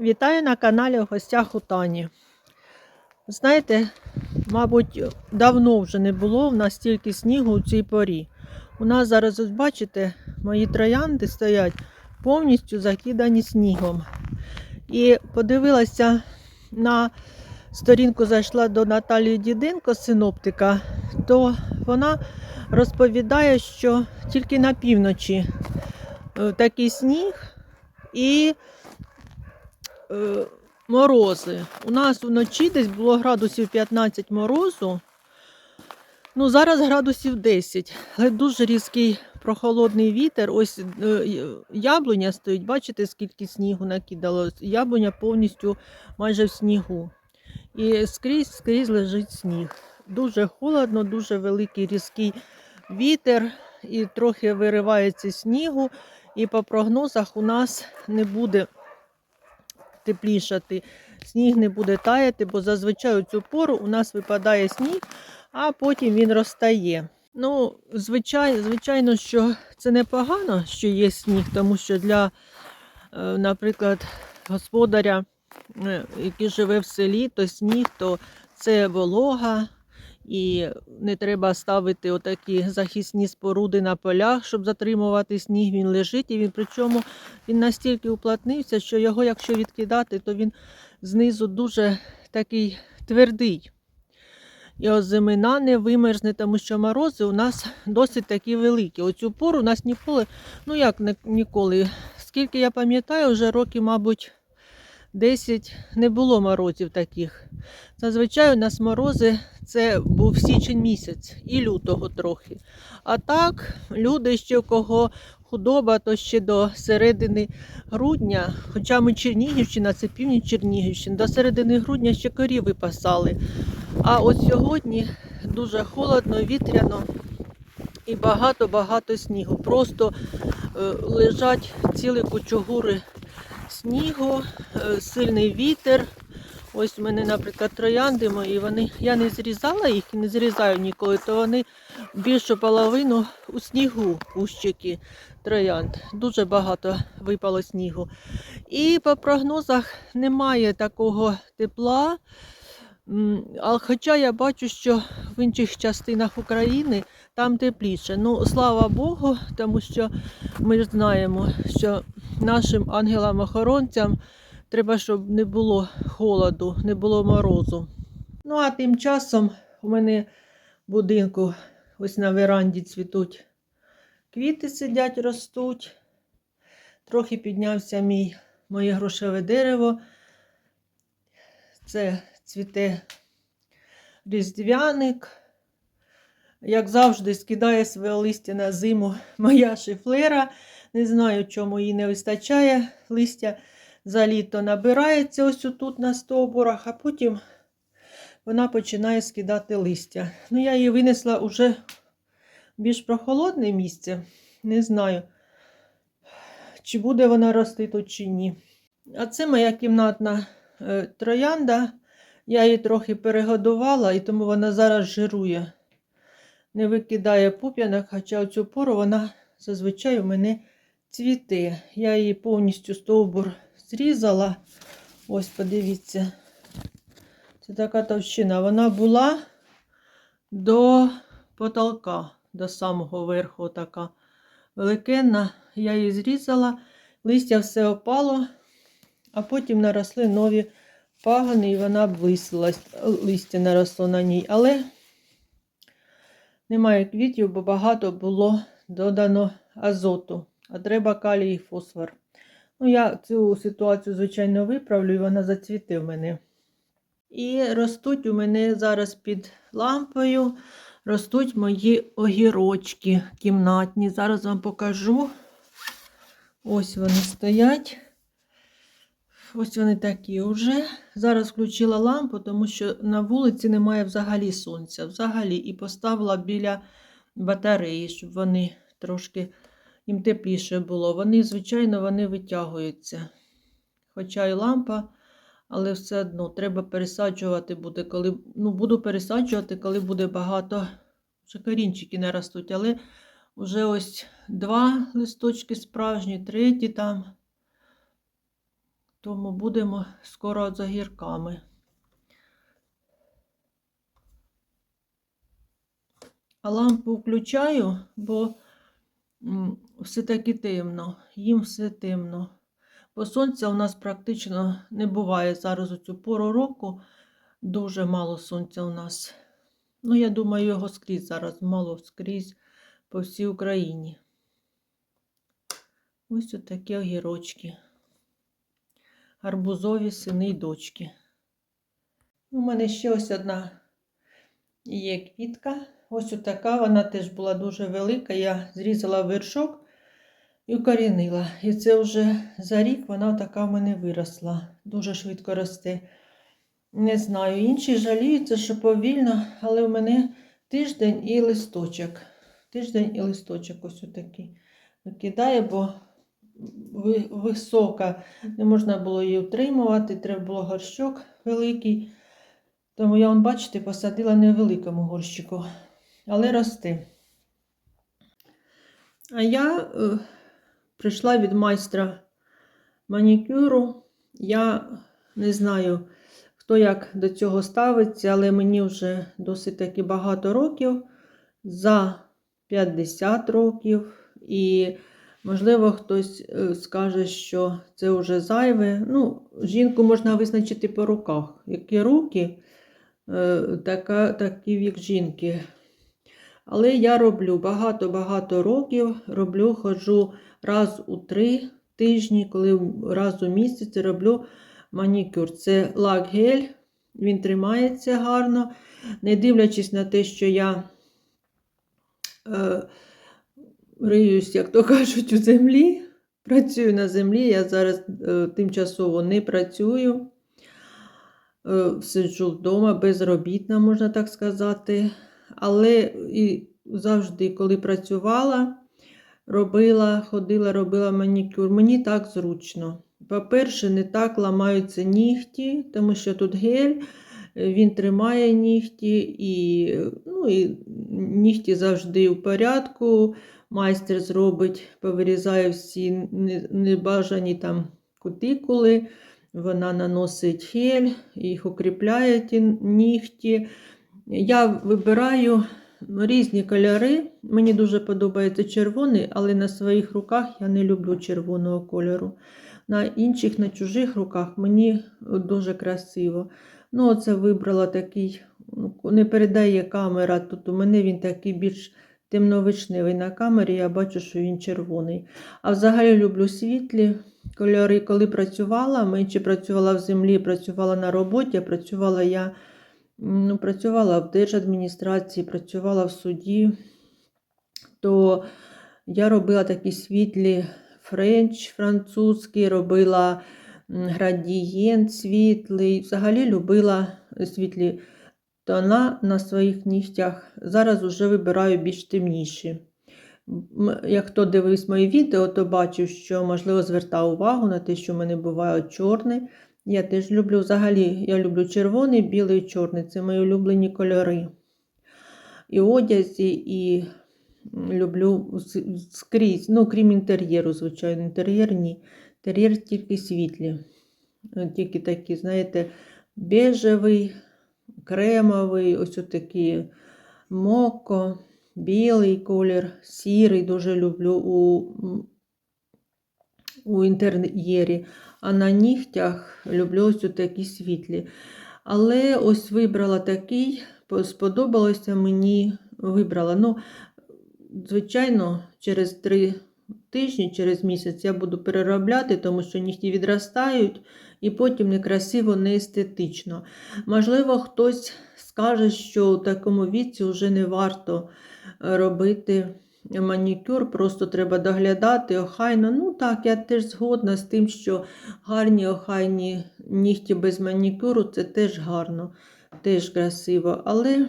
Вітаю на каналі в гостях у Тані. Знаєте, мабуть, давно вже не було в нас стільки снігу у цій порі. У нас зараз, ось бачите, мої троянди стоять повністю закидані снігом. І подивилася на сторінку, зайшла до Наталії Діденко, синоптика, то вона розповідає, що тільки на півночі е, такий сніг і е, морози. У нас вночі десь було градусів 15 морозу. Ну, зараз градусів 10. Але дуже різкий прохолодний вітер. Ось е, яблуня стоїть, бачите, скільки снігу накидало. Яблуня повністю майже в снігу. І скрізь, скрізь лежить сніг. Дуже холодно, дуже великий різкий вітер, і трохи виривається снігу. І по прогнозах у нас не буде теплішати, сніг не буде таяти, бо зазвичай у цю пору у нас випадає сніг, а потім він розтає. Ну, звичай, звичайно, що це непогано, що є сніг, тому що для, е, наприклад, господаря, е, який живе в селі, то сніг, то це волога. І не треба ставити отакі захисні споруди на полях, щоб затримувати сніг. Він лежить, і він причому він настільки уплотнився, що його, якщо відкидати, то він знизу дуже такий твердий. І озимина не вимерзне, тому що морози у нас досить такі великі. Оцю пору у нас ніколи, ну як ніколи, скільки я пам'ятаю, вже років, мабуть, 10 не було морозів таких. Зазвичай у нас морози це був січень місяць і лютого трохи. А так, люди ще у кого худоба, то ще до середини грудня, хоча ми Чернігівщина, це північ Чернігівщини, до середини грудня ще корів випасали. А от сьогодні дуже холодно, вітряно і багато-багато снігу. Просто е, лежать цілі кучугури снігу, е, сильний вітер. Ось в мене, наприклад, троянди мої, вони, я не зрізала їх не зрізаю ніколи, то вони більшу половину у снігу кущики троянд. Дуже багато випало снігу. І по прогнозах немає такого тепла. Хоча я бачу, що в інших частинах України там тепліше. Ну, слава Богу, тому що ми знаємо, що нашим ангелам-охоронцям треба, щоб не було холоду, не було морозу. Ну, а тим часом у мене в будинку ось на веранді цвітуть квіти сидять, ростуть. Трохи піднявся мій, моє грошове дерево. Це цвіте різдвяник. Як завжди, скидає своє листя на зиму моя шифлера. Не знаю, чому їй не вистачає. Листя за літо набирається ось тут на стовбурах, а потім вона починає скидати листя. Ну, я її винесла уже в більш прохолодне місце. Не знаю, чи буде вона рости тут чи ні. А це моя кімнатна е, троянда. Я її трохи перегодувала, і тому вона зараз жирує. Не викидає пуп'янок, хоча цю пору вона зазвичай у мене цвіте. Я її повністю стовбур зрізала. Ось, подивіться. Це така товщина. Вона була до потолка, до самого верху така великенна. Я її зрізала, листя все опало, а потім наросли нові пагони, і вона обвисилась, листя наросло на ній. Але немає квітів, бо багато було додано азоту, а треба калій і фосфор. Ну, я цю ситуацію, звичайно, виправлю, і вона зацвіте в мене. І ростуть у мене зараз під лампою, ростуть мої огірочки кімнатні. Зараз вам покажу. Ось вони стоять. Ось вони такі вже. Зараз включила лампу, тому що на вулиці немає взагалі сонця. Взагалі, і поставила біля батареї, щоб вони трошки їм тепліше було. Вони, звичайно, вони витягуються. Хоча і лампа, але все одно треба пересаджувати буде, коли. Ну, буду пересаджувати, коли буде багато. Вже корінчики не ростуть, але вже ось два листочки справжні, треті там. Тому будемо скоро за гірками. А лампу включаю, бо все таки темно, їм все темно. Бо сонця у нас практично не буває зараз у цю пору року. Дуже мало сонця у нас. Ну, я думаю, його скрізь зараз мало скрізь по всій Україні. Ось такі огірочки. Гарбузові сини й дочки. У мене ще ось одна є квітка. Ось така, вона теж була дуже велика. Я зрізала вершок і укорінила. І це вже за рік вона така в мене виросла. Дуже швидко росте. Не знаю, інші жаліються, що повільно, але в мене тиждень і листочок. Тиждень і листочок ось отакий викидає, бо висока, не можна було її утримувати, треба було горщок великий. Тому я, бачите, посадила на невеликому горщику, але росте. А я е, прийшла від майстра манікюру. Я не знаю, хто як до цього ставиться, але мені вже досить таки багато років, за 50 років. І, можливо, хтось е, скаже, що це вже зайве. Ну, жінку можна визначити по руках. Які руки, е, така, такий вік жінки. Але я роблю багато-багато років, роблю, ходжу раз у три тижні, коли раз у місяць роблю манікюр. Це лак-гель, він тримається гарно, не дивлячись на те, що я е, риюсь, як то кажуть, у землі. Працюю на землі, я зараз е, тимчасово не працюю. Е, сиджу вдома, безробітна, можна так сказати. Але і завжди, коли працювала, робила, ходила, робила манікюр, мені так зручно. По-перше, не так ламаються нігті, тому що тут гель, е, він тримає нігті, і, ну, і нігті завжди в порядку. Майстер зробить, повирізає всі небажані там кутикули, вона наносить гель, їх укріпляє ті нігті. Я вибираю різні кольори. Мені дуже подобається червоний, але на своїх руках я не люблю червоного кольору. На інших, на чужих руках мені дуже красиво. Ну, оце вибрала такий, ну, не передає камера. Тут у мене він такий більш темновишневий на камері, я бачу, що він червоний. А взагалі люблю світлі кольори. Коли працювала, менше працювала в землі, працювала на роботі, працювала я. Ну, працювала в держадміністрації, працювала в суді, то я робила такі світлі френч французький, робила градієнт світлий. Взагалі любила світлі тона на своїх нігтях. Зараз вже вибираю більш темніші. Як хто дивився мої відео, то бачив, що, можливо, звертав увагу на те, що в мене буває чорний. Я теж люблю взагалі, я люблю червоний, білий і чорний. Це мої улюблені кольори. І одязі, і люблю скрізь, ну, крім інтер'єру, звичайно, інтер'єр ні. Інтер'єр тільки світлі. Тільки такі, знаєте, бежевий, кремовий, ось такі моко, білий колір, сірий дуже люблю у, у інтер'єрі. А на нігтях люблю ось такі світлі. Але ось вибрала такий, сподобалося мені, вибрала. Ну, звичайно, через три тижні, через місяць я буду переробляти, тому що нігті відростають і потім некрасиво, не естетично. Можливо, хтось скаже, що у такому віці вже не варто е, робити манікюр, просто треба доглядати охайно. Ну так, я теж згодна з тим, що гарні охайні нігті без манікюру це теж гарно, теж красиво. Але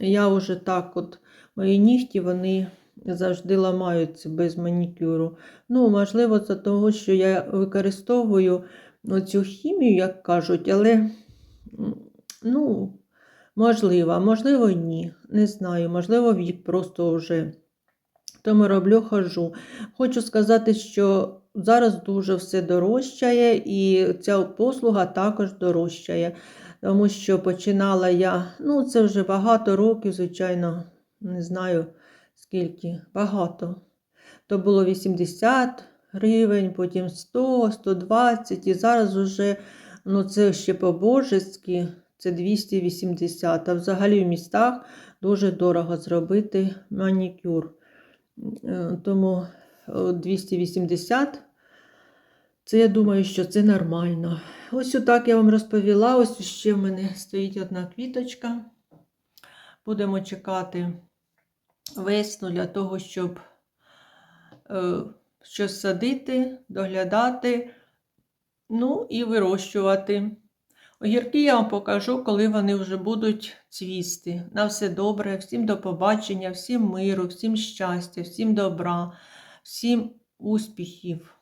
я вже так, от мої нігті, вони завжди ламаються без манікюру. Ну, можливо, це того, що я використовую цю хімію, як кажуть, але ну, можливо, можливо, ні. Не знаю, можливо, вік просто вже. Тому роблю, хожу. Хочу сказати, що зараз дуже все дорожчає, і ця послуга також дорожчає. Тому що починала я, ну це вже багато років, звичайно, не знаю скільки, багато. То було 80 гривень, потім 100, 120, і зараз вже, ну це ще по-божески, це 280. А взагалі в містах дуже дорого зробити манікюр. Е, Тому 280. Це я думаю, що це нормально. Ось отак я вам розповіла. Ось ще в мене стоїть одна квіточка. Будемо чекати весну для того, щоб е, щось садити, доглядати, ну і вирощувати. Огірки я вам покажу, коли вони вже будуть цвісти. На все добре, всім до побачення, всім миру, всім щастя, всім добра, всім успіхів.